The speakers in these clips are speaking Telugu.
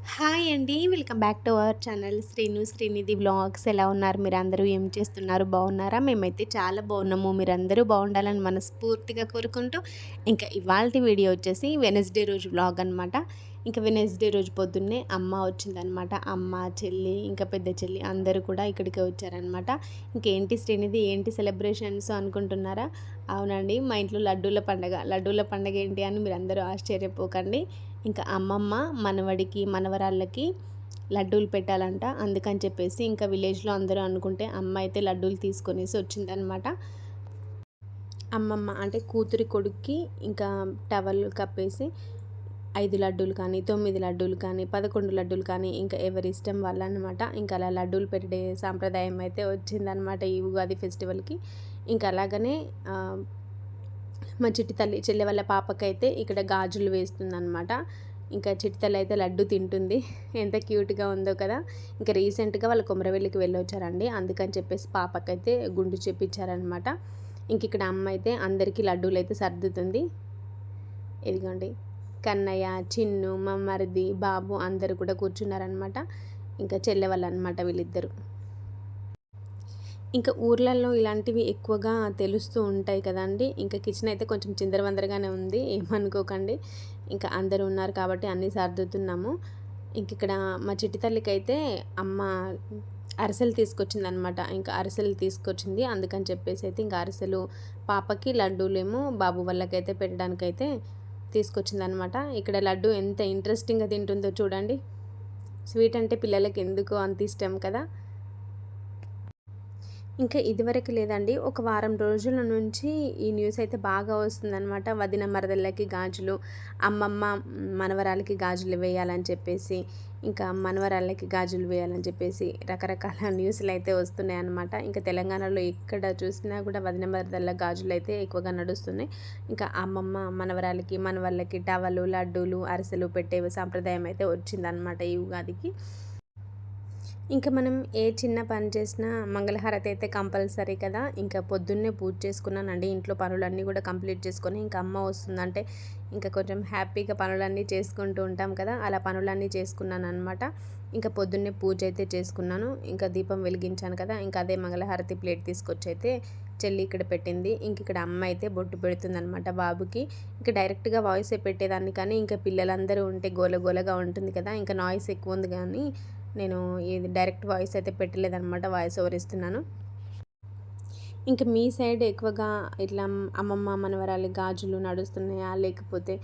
హాయ్ అండి. Welcome back to our channel Srinu Srinidhi blogs ఎలా ఉన్నారు మీరు అందరూ ఏం చేస్తున్నారు? బాగున్నారా? మేమైతే చాలా బాగున్నాము. మీరందరూ బాగుండాలని మనస్ఫూర్తిగా కోరుకుంటూ ఇంకా ఇవాళ వీడియో వచ్చేసి వెనస్డే రోజు బ్లాగ్ అనమాట ఇంకా వెనస్డే రోజు పొద్దున్నే అమ్మ వచ్చిందనమాట అమ్మ చెల్లి ఇంకా పెద్ద చెల్లి అందరూ కూడా ఇక్కడికి వచ్చారనమాట ఇంకేంటి శ్రీనిధి? ఏంటి సెలబ్రేషన్స్ అనుకుంటున్నారా? అవునండి మా ఇంట్లో లడ్డూల పండగ. లడ్డూల పండగ ఏంటి అని మీరు అందరూ ఆశ్చర్యపోకండి. ఇంకా అమ్మమ్మ మనవడికి మనవరాళ్ళకి లడ్డూలు పెట్టాలంట. అందుకని చెప్పేసి ఇంకా విలేజ్లో అందరూ అనుకుంటే అమ్మ అయితే లడ్డూలు తీసుకొనేసి వచ్చిందనమాట. అమ్మమ్మ అంటే కూతురి కొడుక్కి ఇంకా టవల్ కప్పేసి ఐదు లడ్డూలు కానీ తొమ్మిది లడ్డూలు కానీ పదకొండు లడ్డూలు కానీ ఇంకా ఎవరి ఇష్టం వల్ల అనమాట ఇంకా అలా లడ్డూలు పెట్టే సాంప్రదాయం అయితే వచ్చిందనమాట ఈ ఉగాది ఫెస్టివల్కి. ఇంకా అలాగనే మా చిట్టి తల్లి చెల్లె వాళ్ళ పాపకైతే ఇక్కడ గాజులు వేస్తుందనమాట ఇంకా చిట్టి తల్లి అయితే లడ్డు తింటుంది. ఎంత క్యూట్గా ఉందో కదా. ఇంకా రీసెంట్గా వాళ్ళ కొమరవెల్లికి వెళ్ళొచ్చారండి. అందుకని చెప్పేసి పాపకైతే గుండు చెప్పించారనమాట ఇంక ఇక్కడ అమ్మ అయితే అందరికీ లడ్డూలు అయితే సర్దుతుంది. ఇదిగోండి. కన్నయ్య చిన్ను మమ్మరిది బాబు అందరు కూడా కూర్చున్నారనమాట ఇంకా చెల్లె వాళ్ళు అనమాట వీళ్ళిద్దరు. ఇంకా ఊర్లలో ఇలాంటివి ఎక్కువగా తెలుస్తూ ఉంటాయి కదండి. ఇంకా కిచెన్ అయితే కొంచెం చిందరవందరగానే ఉంది ఏమనుకోకండి. ఇంకా అందరూ ఉన్నారు కాబట్టి అన్నీ సర్దుతున్నాము. ఇంక ఇక్కడ మా చిట్టి తల్లికైతే అమ్మ అరిసెలు తీసుకొచ్చిందనమాట ఇంకా అరిసెలు తీసుకొచ్చింది. అందుకని చెప్పేసి అయితే ఇంకా అరిసెలు పాపకి లడ్డూలేమో బాబు వాళ్ళకైతే పెట్టడానికైతే తీసుకొచ్చిందనమాట ఇక్కడ లడ్డు ఎంత ఇంట్రెస్టింగ్గా తింటుందో చూడండి. స్వీట్ అంటే పిల్లలకి ఎందుకు అంత ఇష్టం కదా. ఇంకా ఇదివరకు లేదండి. ఒక వారం రోజుల నుంచి ఈ న్యూస్ అయితే బాగా వస్తుందన్నమాట. వదిన మరదళ్ళకి గాజులు అమ్మమ్మ మనవరాలకి గాజులు వేయాలని చెప్పేసి ఇంకా మనవరాళ్ళకి గాజులు వేయాలని చెప్పేసి రకరకాల న్యూస్లు అయితే వస్తున్నాయి అనమాట ఇంకా తెలంగాణలో ఎక్కడ చూసినా కూడా వదిన మరదళ్ళ గాజులు అయితే ఎక్కువగా నడుస్తున్నాయి. ఇంకా అమ్మమ్మ మనవరాలకి మనవాళ్ళకి టవలు లడ్డూలు అరిసెలు పెట్టే సాంప్రదాయం అయితే వచ్చిందనమాట ఈ ఉగాదికి. ఇంకా మనం ఏ చిన్న పని చేసినా మంగళహారతి అయితే కంపల్సరీ కదా. ఇంకా పొద్దున్నే పూజ చేసుకున్నానండి. ఇంట్లో పనులన్నీ కూడా కంప్లీట్ చేసుకొని ఇంకా అమ్మ వస్తుందంటే ఇంకా కొంచెం హ్యాపీగా పనులన్నీ చేసుకుంటూ ఉంటాం కదా. అలా పనులన్నీ చేసుకున్నాను అనమాట ఇంకా పొద్దున్నే పూజ అయితే చేసుకున్నాను. ఇంకా దీపం వెలిగించాను కదా. ఇంకా అదే మంగళహారతి ప్లేట్ తీసుకొచ్చి అయితే చెల్లి ఇక్కడ పెట్టింది. ఇంక ఇక్కడ అమ్మ అయితే బొట్టు పెడుతుందనమాట బాబుకి. ఇంకా డైరెక్ట్గా వాయిస్ పెట్టేదాన్ని కానీ ఇంకా పిల్లలందరూ ఉంటే గోల గోలగా ఉంటుంది కదా. ఇంకా నాయిస్ ఎక్కువ ఉంది కానీ నేను ఇది డైరెక్ట్ వాయిస్ అయితే పెట్టలేదనమాట వాయిస్ ఓవర్ ఇస్తున్నాను. ఇంకా మీ సైడ్ ఎక్కువగా ఇట్లా అమ్మమ్మ మనవరాలి గాజులు నడుస్తున్నాయా? లేకపోతే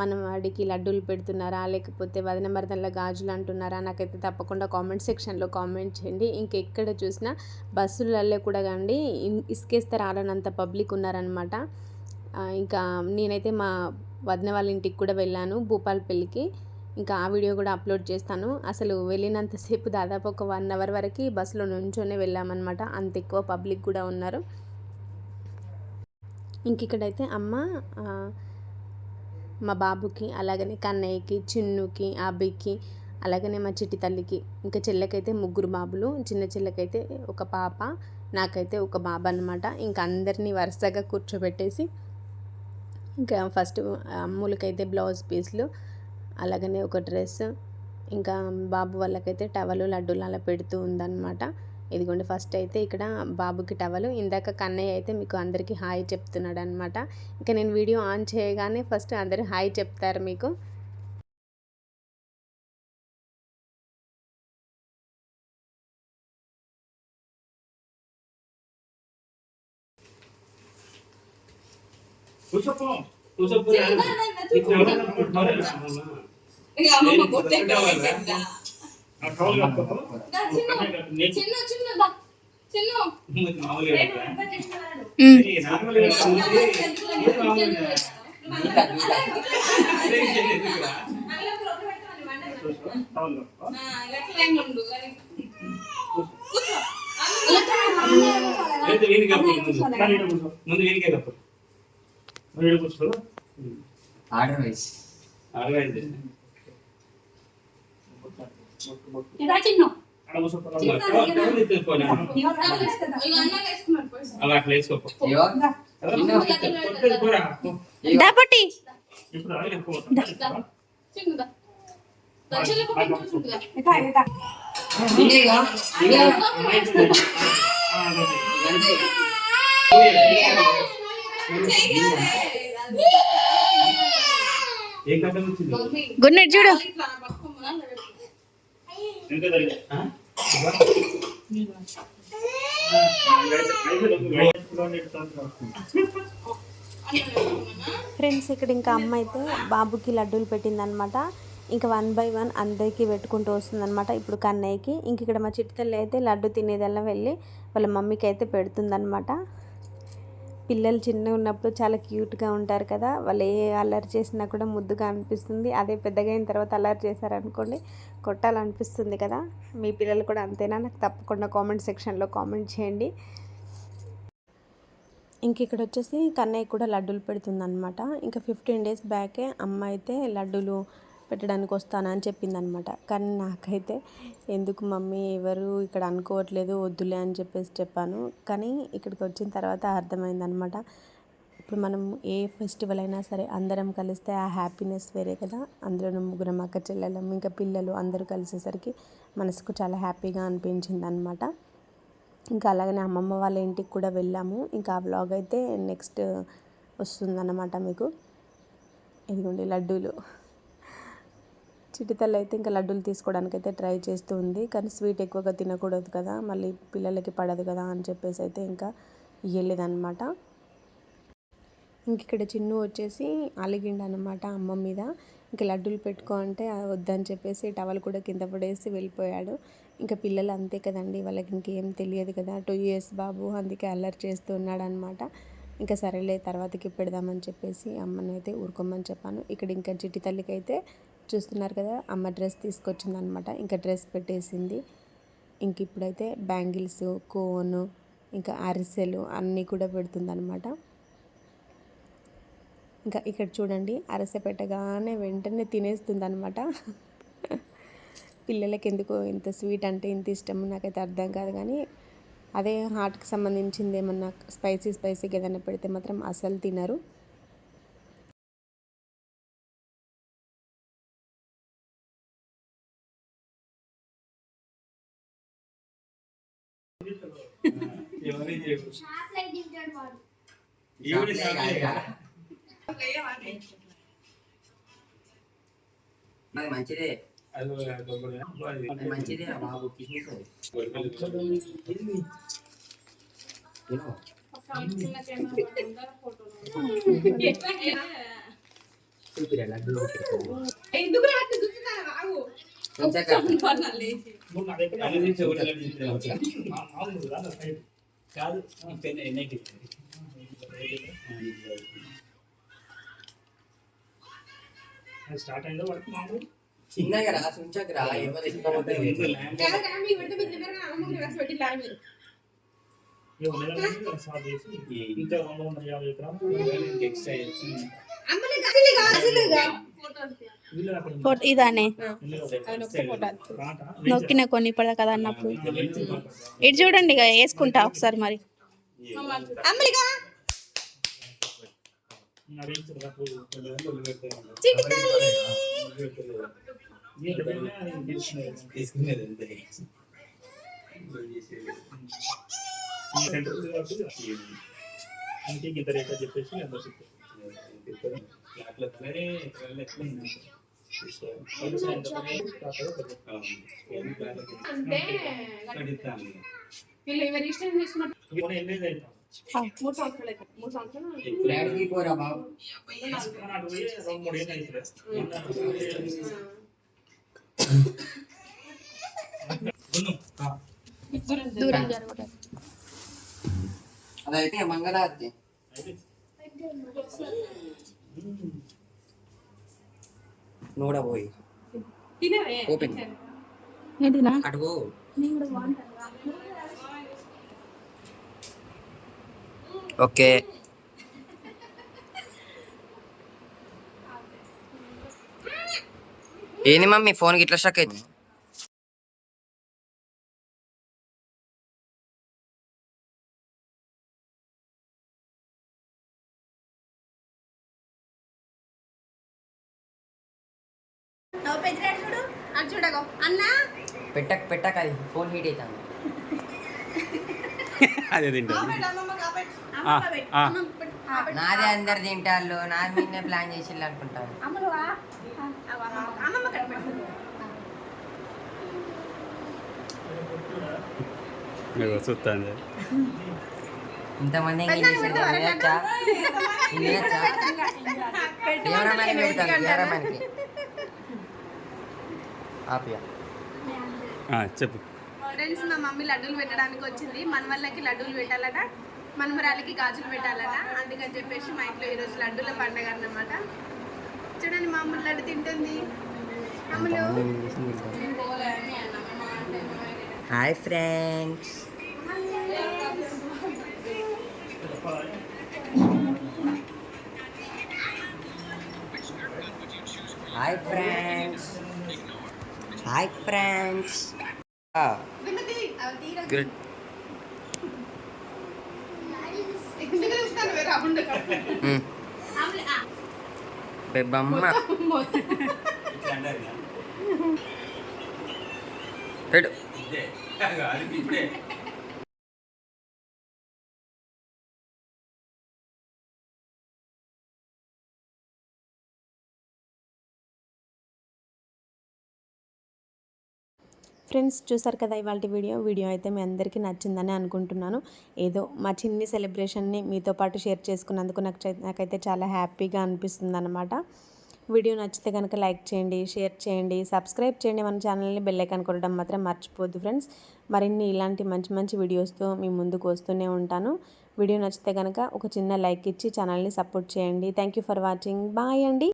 మనవాడికి లడ్డూలు పెడుతున్నారా? లేకపోతే వదిన మరదల గాజులు అంటున్నారా? నాకైతే తప్పకుండా కామెంట్ సెక్షన్లో కామెంట్ చేయండి. ఇంకెక్కడ చూసినా బస్సులలో కూడా కానీ ఇసుకేస్తే రాలనంత పబ్లిక్ ఉన్నారనమాట ఇంకా నేనైతే మా వదిన వాళ్ళ ఇంటికి కూడా వెళ్ళాను భూపాల్ పెళ్ళికి. ఇంకా ఆ వీడియో కూడా అప్లోడ్ చేస్తాను. అసలు వెళ్ళినంతసేపు దాదాపు ఒక వన్ అవర్ వరకు బస్సులో నుంచోనే వెళ్ళామన్నమాట. అంత ఎక్కువ పబ్లిక్ కూడా ఉన్నారు. ఇంక ఇక్కడైతే అమ్మ మా బాబుకి అలాగనే కన్నయ్యకి చిన్నుకి అబ్బికి అలాగనే మా చిట్టి తల్లికి ఇంకా చెల్లెకైతే ముగ్గురు బాబులు చిన్న చెల్లెకైతే ఒక పాప నాకైతే ఒక బాబు అనమాట ఇంకా అందరినీ వరుసగా కూర్చోబెట్టేసి ఇంకా ఫస్ట్ అమ్ములకైతే బ్లౌజ్ పీస్లు అలాగనే ఒక డ్రెస్. ఇంకా బాబు వాళ్ళకైతే టవలు లడ్డూలు అలా పెడుతూ ఉందన్నమాట. ఇదిగోండి ఫస్ట్ అయితే ఇక్కడ బాబుకి టవలు. ఇందాక కన్నయ్య అయితే మీకు అందరికీ హాయ్ చెప్తున్నాడు అనమాట ఇంకా నేను వీడియో ఆన్ చేయగానే ఫస్ట్ అందరూ హాయ్ చెప్తారు మీకు. కూర్చోపో కూర్చోపో. చిన్న. చిన్న ముందు వీరికే కప్పు. వీడు కూర్చో order wise mummy, good night చూడు ఇట్లా పట్టుకోమనా? ఎంత జరిగింది ఆ? ఫ్రెండ్స్ ఇక్కడ ఇంకా అమ్మ అయితే బాబుకి లడ్డూలు పెట్టిందనమాట ఇంకా వన్ బై వన్ అందరికీ పెట్టుకుంటూ వస్తుందనమాట ఇప్పుడు కన్నయ్యకి. ఇంక ఇక్కడ మా చిట్టితల్లి అయితే లడ్డు తినేదల్లా వెళ్ళి వాళ్ళ మమ్మీకి అయితే పెడుతుందనమాట పిల్లలు చిన్నగా ఉన్నప్పుడు చాలా క్యూట్గా ఉంటారు కదా వాళ్ళు ఏ అల్లరి చేసినా కూడా ముద్దుగా అనిపిస్తుంది. అదే పెద్దగా అయిన తర్వాత అల్లరి చేశారనుకోండి కొట్టాలనిపిస్తుంది కదా. మీ పిల్లలు కూడా అంతేనా? నాకు తప్పకుండా కామెంట్ సెక్షన్లో కామెంట్ చేయండి. ఇంక ఇక్కడ వచ్చేసి కన్నయ్య కూడా లడ్డూలు పెడుతుందనమాట ఇంకా ఫిఫ్టీన్ డేస్ బ్యాకే అమ్మ అయితే లడ్డూలు పెట్టడానికి వస్తానని చెప్పిందనమాట. కానీ నాకైతే ఎందుకు మమ్మీ ఎవరు ఇక్కడ అనుకోవట్లేదు వద్దులే అని చెప్పేసి చెప్పాను. కానీ ఇక్కడికి వచ్చిన తర్వాత అర్థమైందనమాట. ఇప్పుడు మనం ఏ ఫెస్టివల్ అయినా సరే అందరం కలిస్తే ఆ హ్యాపీనెస్ వేరే కదా. అందులో ముగ్గురం అక్క చెల్లెలం ఇంకా పిల్లలు అందరూ కలిసేసరికి మనసుకు చాలా హ్యాపీగా అనిపించింది అనమాట ఇంకా అలాగనే అమ్మమ్మ వాళ్ళ ఇంటికి కూడా వెళ్ళాము. ఇంకా ఆ బ్లాగ్ అయితే నెక్స్ట్ వస్తుందన్నమాట మీకు. ఇదిగోండి లడ్డూలు. చిటితల్లి అయితే ఇంకా లడ్డూలు తీసుకోవడానికి అయితే ట్రై చేస్తూ ఉంది. కానీ స్వీట్ ఎక్కువగా తినకూడదు కదా మళ్ళీ పిల్లలకి పడదు కదా అని చెప్పేసి అయితే ఇంకా ఇవ్వలేదన్నమాట ఇంక ఇక్కడ చిన్ను వచ్చేసి అలిగిండు అనమాట అమ్మ మీద. ఇంకా లడ్డూలు పెట్టుకో అంటే వద్దని చెప్పేసి టవల్ కూడా కింద పడేసి వెళ్ళిపోయాడు. ఇంకా పిల్లలు అంతే కదండి వాళ్ళకి ఇంకేం తెలియదు కదా. టూ ఇయర్స్ బాబు అందుకే అల్లరి చేస్తూ ఉన్నాడు అనమాట ఇంకా సరేలే తర్వాతకి పెడదామని చెప్పేసి అమ్మని అయితే ఊరుకోమని చెప్పాను. ఇక్కడ ఇంకా చిట్టి తల్లికి అయితే చూస్తున్నారు కదా అమ్మ డ్రెస్ తీసుకొచ్చింది అనమాట ఇంకా డ్రెస్ పెట్టేసింది. ఇంక ఇప్పుడైతే బ్యాంగిల్స్ కోన్ ఇంకా అరిసెలు అన్నీ కూడా పెడుతుందన్నమాట. ఇంకా ఇక్కడ చూడండి అరసె పెట్టగానే వెంటనే తినేస్తుంది అనమాట పిల్లలకి ఎందుకో ఇంత స్వీట్ అంటే ఇంత ఇష్టం నాకైతే అర్థం కాదు కానీ అదే హార్ట్కి సంబంధించింది ఏమన్నా స్పైసీ స్పైసీగా ఏదైనా పెడితే మాత్రం అసలు తినరు. మరి మంచిదే. మంచిదే బాబు కిస్మిస్ ఎందుకు రా అట్లా కాదు స్టార్ట్ అయిందో వర్క్ మామూలు చిన్నగా రా సుంచకు రా ఎవరు ఇంకా రెండు వందల యాభై ఎకరాలు ఇదానే. రాట నొక్కిన కొన్ని పడదు కదా అన్నప్పుడు ఇటు చూడండి ఇక వేసుకుంటా ఒకసారి మరి. ఇంత రేట్ అని చెప్పేసి వీళ్ళు ఎవరి ఇష్టం చేసుకున్నట్టు మూడు సంవత్సరాలు అయితే మూడు సంవత్సరాలు దూరం అదైతే మంగళారతి. నూడ పోయి. Open okay. ఏంది మమ్మీ ఫోన్ ఇట్లా షక్ అయింది అమ్మమ్మ పెట్టు. కాపెట్ నాదే అందరు తింటాళ్ళు నాది మీదనే ప్లాన్ చేసిల్లు అనుకుంటాను చూస్తాను ఇంతమంది చెప్పు. ఫ్రెండ్స్ మా మమ్మీ లడ్డూలు పెట్టడానికి వచ్చింది. మన వాళ్ళకి లడ్డూలు పెట్టాలట మనమరాలకి గాజులు పెట్టాలట. అందుకని చెప్పేసి మా ఇంట్లో ఈరోజు లడ్డూల పండగ అన్నమాట. చూడండి మా అమ్మ లడ్డు తింటుంది. Ammulu. Hi friends hi friends hi friends అవి తీరా. గుడ్ ఎందుకు చూస్తాను వేరే అమ్ముడు? అమ్ములు, ఆ, బెబ్బమ్మ ఇట్లా అంటారు కదా. పెట్టు ఫ్రెండ్స్ చూసారు కదా ఇవాళ వీడియో. వీడియో అయితే మీ అందరికీ నచ్చిందని అనుకుంటున్నాను. ఏదో మా చిన్ని సెలబ్రేషన్ని మీతో పాటు షేర్ చేసుకున్నందుకు నాకు నాకైతే చాలా హ్యాపీగా అనిపిస్తుంది అనమాట వీడియో నచ్చితే కనుక లైక్ చేయండి షేర్ చేయండి సబ్స్క్రైబ్ చేయండి మన ఛానల్ని. బెల్లైకన్ కొట్టడం మాత్రం మర్చిపోద్దు ఫ్రెండ్స్. మరిన్ని ఇలాంటి మంచి మంచి వీడియోస్తో మీ ముందుకు వస్తూనే ఉంటాను. వీడియో నచ్చితే కనుక ఒక చిన్న లైక్ ఇచ్చి ఛానల్ని సపోర్ట్ చేయండి. Thank you for watching. Bye అండి.